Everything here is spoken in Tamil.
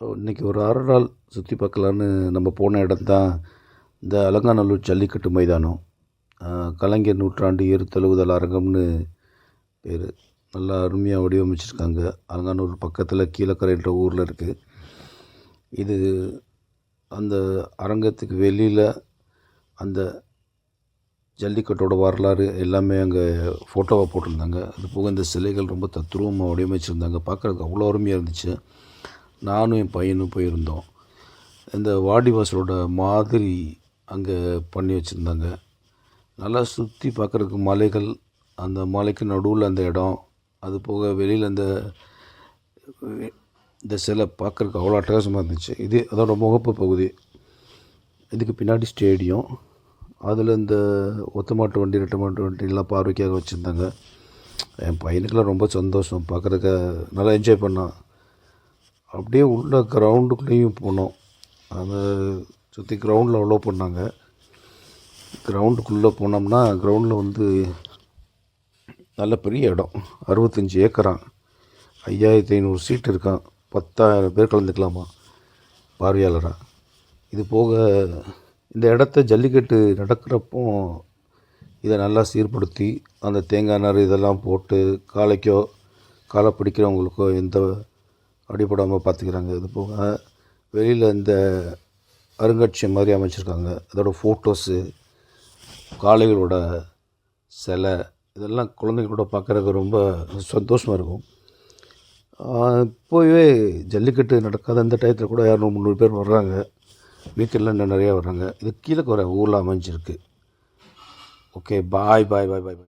இன்றைக்கி ஒரு அரை நாள் சுற்றி பார்க்கலான்னு நம்ம போன இடம் தான் இந்த அலங்காநல்லூர் ஜல்லிக்கட்டு மைதானம். கலைஞர் நூற்றாண்டு ஏறு தழுவுதல் அரங்கம்னு பேர். நல்லா அருமையாக வடிவமைச்சிருக்காங்க. அலங்காநல்லூர் பக்கத்தில் கீழக்கரைன்ற ஊரில் இருக்குது இது அந்த அரங்கத்துக்கு வெளியில் அந்த ஜல்லிக்கட்டோட வரலாறு எல்லாமே அங்கே ஃபோட்டோவாக போட்டிருந்தாங்க. அது போக இந்த சிலைகள் ரொம்ப தத்ரூபமாக வடிவமைச்சிருந்தாங்க. பார்க்குறதுக்கு அவ்வளோ அருமையாக இருந்துச்சு. நானும் என் பையனும் போயிருந்தோம். இந்த வாடிவாசலோட மாதிரி அங்கே பண்ணி வச்சுருந்தாங்க. நல்லா சுற்றி பார்க்குறதுக்கு மலைகள் அந்த மலைக்கு நடுவில் அந்த இடம் அது போக வெளியில் அந்த இந்த சிலை பார்க்குறக்கு அவ்வளோ அட்டகாசமாக இருந்துச்சு. இது அதோட முகப்பு பகுதி. இதுக்கு பின்னாடி ஸ்டேடியம். அதில் இந்த ஒத்த மாட்டு வண்டி ரெட்ட மாட்டு வண்டிலாம் பார்வைக்காக வச்சுருந்தாங்க. என் பையனுக்கெல்லாம் ரொம்ப சந்தோஷம். பார்க்குறதுக்கு நல்லா என்ஜாய் பண்ணான். அப்படியே உள்ள கிரவுண்டுக்குள்ளேயும் போனோம். அந்த சுற்றி கிரவுண்டில் அலோவ் பண்ணாங்க. கிரவுண்டுக்குள்ளே போனோம்னா கிரவுண்டில் வந்து நல்ல பெரிய இடம். அறுபத்தஞ்சி ஏக்கரான் ஐயாயிரத்தி ஐநூறு சீட் இருக்கான். பத்தாயிரம் பேர் கலந்துக்கலாமா? பார்வையாளராக இது போக இந்த இடத்த ஜல்லிக்கட்டு நடக்கிறப்போ இதை நல்லா சீர்படுத்தி அந்த தேங்காய் நார் இதெல்லாம் போட்டு காலைக்கோ காலை பிடிக்கிறவங்களுக்கோ எந்த அடிபடாமல் பார்த்துக்கிறாங்க இது போக வெளியில் இந்த அருங்காட்சியகம் மாதிரி அமைச்சிருக்காங்க. அதோட ஃபோட்டோஸு காளைகளோட சிலை இதெல்லாம் குழந்தைங்களோட பார்க்குறதுக்கு ரொம்ப சந்தோஷமாக இருக்கும். இப்போவே ஜல்லிக்கட்டு நடக்காத அந்த டயத்தில் கூட இரநூறு முந்நூறு பேர் வர்றாங்க. வீக்கெண்டில் இன்னும் நிறையா வர்றாங்க. இது கீழே வர ஊரில் அமைஞ்சிருக்கு. Okay bye bye bye bye bye.